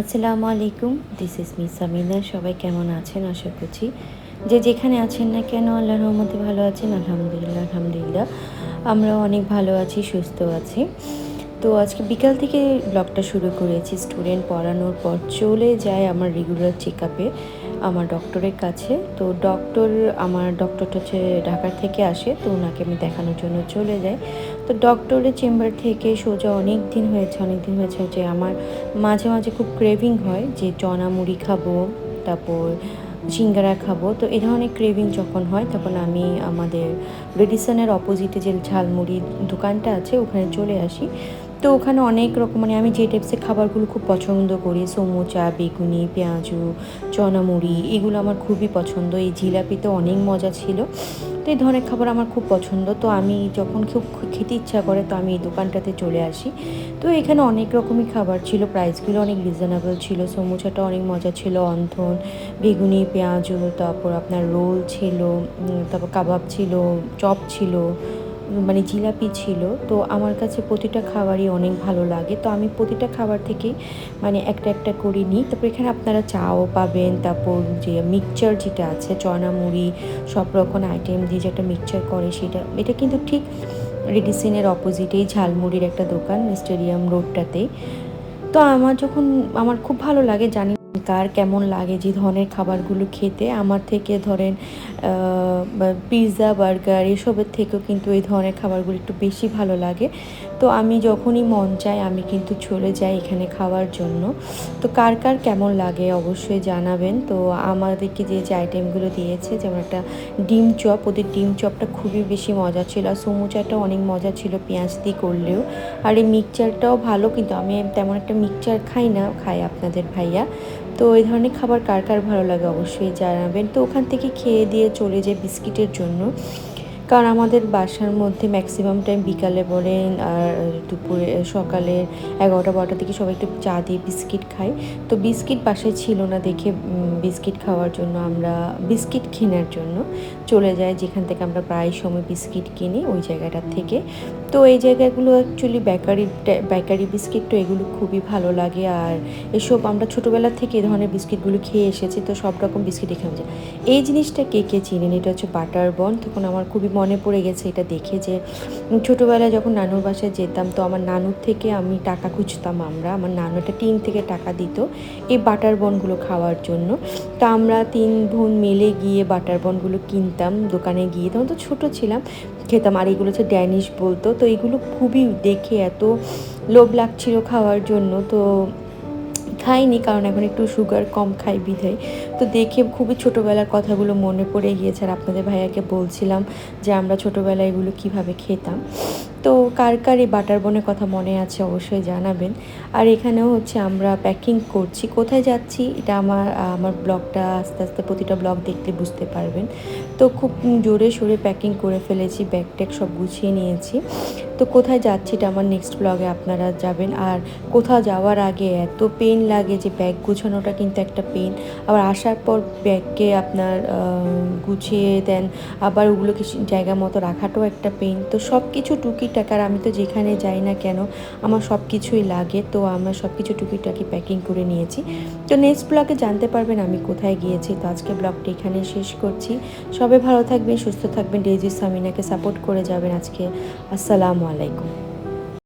আসসালামু আলাইকুম this is me Samina. সবাই কেমন আছেন? আশা করছি যে যেখানে আছেন না কেন, আল্লাহর রহমতে ভালো আছেন। আলহামদুলিল্লাহ আলহামদুলিল্লাহ। আমরা অনেক ভালো আছি, সুস্থ আছি। তো আজকে বিকাল থেকে ব্লগটা শুরু করেছি। স্টুডেন্ট পড়ানোর পর চলে যায় আমার রেগুলার চেক আপে আমার ডক্টরের কাছে। তো ডক্টর আমার ডক্টরটা হচ্ছে ঢাকার থেকে আসে, তো ওনাকে আমি দেখানোর জন্য চলে যাই। তো ডক্টরের চেম্বার থেকে সোজা অনেক দিন হয়েছে, অনেক দিন হয়েছে যে আমার মাঝে মাঝে খুব ক্রেভিং হয় যে চনা মুড়ি খাব, তারপর সিঙ্গারা খাব। তো এ ধরনের ক্রেভিং যখন হয়, তখন আমি আমাদের রেডিসনের অপোজিটে যে ঝালমুড়ি দোকানটা আছে, ওখানে চলে আসি। তো ওখানে অনেক রকম মানে আমি যে টাইপসের খাবারগুলো খুব পছন্দ করি, সমুচা, বেগুনি, পেঁয়াজু, চনামুড়ি, এগুলো আমার খুবই পছন্দ। এই জিলাপিতে অনেক মজা ছিল। তো এই ধরনের খাবার আমার খুব পছন্দ। তো আমি যখন খুব খেতে ইচ্ছা করে, তো আমি এই দোকানটাতে চলে আসি। তো এখানে অনেক রকমই খাবার ছিল প্রাইসগুলো অনেক রিজনেবল ছিল। সমুচাটা অনেক মজা ছিল, অন্থন, বেগুনি, পেঁয়াজু, তারপর আপনার রোল ছিল তারপর কাবাব ছিল, চপ ছিল মানে জিলাপি ছিল, তো আমার কাছে প্রতিটা খাবারই অনেক ভালো লাগে। তো আমি প্রতিটা খাবার থেকেই মানে একটা একটা করে নিই। তারপর এখানে আপনারা চাও পাবেন, তারপর যে মিক্সচার যেটা আছে চনা মুড়ি সব রকম আইটেম দিয়ে যে একটা মিক্সচার করে সেটা। এটা কিন্তু ঠিক রেডিসিনের অপোজিটেই ঝালমুড়ির একটা দোকান স্টেডিয়াম রোডটাতেই তো আমার যখন, আমার খুব ভালো লাগে জানি কার কেমন লাগে যে ধরনের খাবারগুলো খেতে? আমার থেকে ধরেন পিৎজা বার্গার এসবের থেকেও কিন্তু এই ধরনের খাবারগুলো একটু বেশি ভালো লাগে। তো আমি যখনই মন চাই আমি কিন্তু চলে যাই এখানে খাওয়ার জন্য। তো কার কার কেমন লাগে অবশ্যই জানাবেন। তো আমাদেরকে যে যে আইটেমগুলো দিয়েছে, যেমন একটা ডিম চপ, ওদের ডিম চপটা খুবই বেশি মজা ছিল। আর সমুচাটাও অনেক মজা ছিল পেঁয়াজ দিয়ে করলেও। আর এই মিক্সচারটাও ভালো, কিন্তু আমি তেমন একটা মিক্সচার খাই না, খাই আপনাদের ভাইয়া। তো এই ধরনের খাবার কার কার ভালো লাগে অবশ্যই জানাবেন। তো ওখান থেকে খেয়ে দিয়ে চলে যায় বিস্কিটের জন্য। কারণ আমাদের বাসার মধ্যে ম্যাক্সিমাম টাইম বিকালে বলেন আর দুপুরে, সকালে এগারোটা, বারোটা থেকে সবাই একটু চা দিয়ে বিস্কিট খাই তো বিস্কিট বাসায় ছিল না দেখে বিস্কিট খাওয়ার জন্য আমরা, বিস্কিট কেনার জন্য চলে যাই যেখান থেকে আমরা প্রায় সময় বিস্কিট কিনি ওই জায়গাটার থেকে। তো এই জায়গাগুলো অ্যাকচুয়ালি বেকারি বেকারি বিস্কিট তো এগুলো খুবই ভালো লাগে। আর এসব আমরা ছোটোবেলা থেকে এ ধরনের বিস্কিটগুলো খেয়ে এসেছি, তো সব রকম বিস্কিট এখানে যায় এই জিনিসটা কে কে চিনেন? এটা হচ্ছে বাটার বন তখন আমার খুবই মনে পড়ে গেছে এটা দেখে যে ছোটোবেলায় যখন নানুর বাসায় যেতাম, তো আমার নানুর থেকে আমি টাকা খুঁজতাম আমরা। আমার নানু একটা টিন থেকে টাকা দিত এই বাটার বনগুলো খাওয়ার জন্য। তা আমরা তিন বোন মিলে গিয়ে বাটার বনগুলো কিনতাম দোকানে গিয়ে। তখন তো ছোটো ছিলাম। খেতাম আর এগুলো হচ্ছে ড্যানিশ বলতো। তো এগুলো খুবই দেখে এত লোভ লাগছিল খাওয়ার জন্য। তো খাইনি, কারণ এখন একটু সুগার কম খাই বিধায়। তো দেখে খুবই ছোটোবেলার কথাগুলো মনে পড়ে গিয়েছে, আর আপনাদের ভাইয়াকে বলছিলাম যে আমরা ছোটোবেলায় এগুলো কীভাবে খেতাম। তো কার কার এই বাটার বনের কথা মনে আছে অবশ্যই জানাবেন। আর এখানেও হচ্ছে আমরা প্যাকিং করছি, কোথায় যাচ্ছি এটা আমার আমার ব্লগটা আস্তে আস্তে প্রতিটা ব্লগ দেখলে বুঝতে পারবেন। তো খুব জোরে সোরে প্যাকিং করে ফেলেছি ব্যাগ ট্যাগ সব গুছিয়ে নিয়েছি। তো কোথায় যাচ্ছি এটা আমার নেক্সট ব্লগে আপনারা যাবেন। আর কোথাও যাওয়ার আগে এত পেন লাগে যে ব্যাগ গুছানোটা কিন্তু একটা পেন আবার আসার পর ব্যাগকে আপনার গুছিয়ে দেন। আবার ওগুলোকে জায়গা মতো রাখাটাও একটা পেন তো সব কিছু টুকিটাকার, আমি তো যেখানে যাই না কেন, আমার সব কিছুই লাগে। তো আমরা সব কিছু টুকিটাকি প্যাকিং করে নিয়েছি। তো নেক্সট ব্লগে জানতে পারবেন আমি কোথায় গিয়েছি। তো আজকে ব্লগটা এখানে শেষ করছি। সবাই ভালো থাকবেন, সুস্থ থাকবেন। ডেজি সামিনাকে সাপোর্ট করে যাবেন আজকে। আসসালামু আলাইকুম।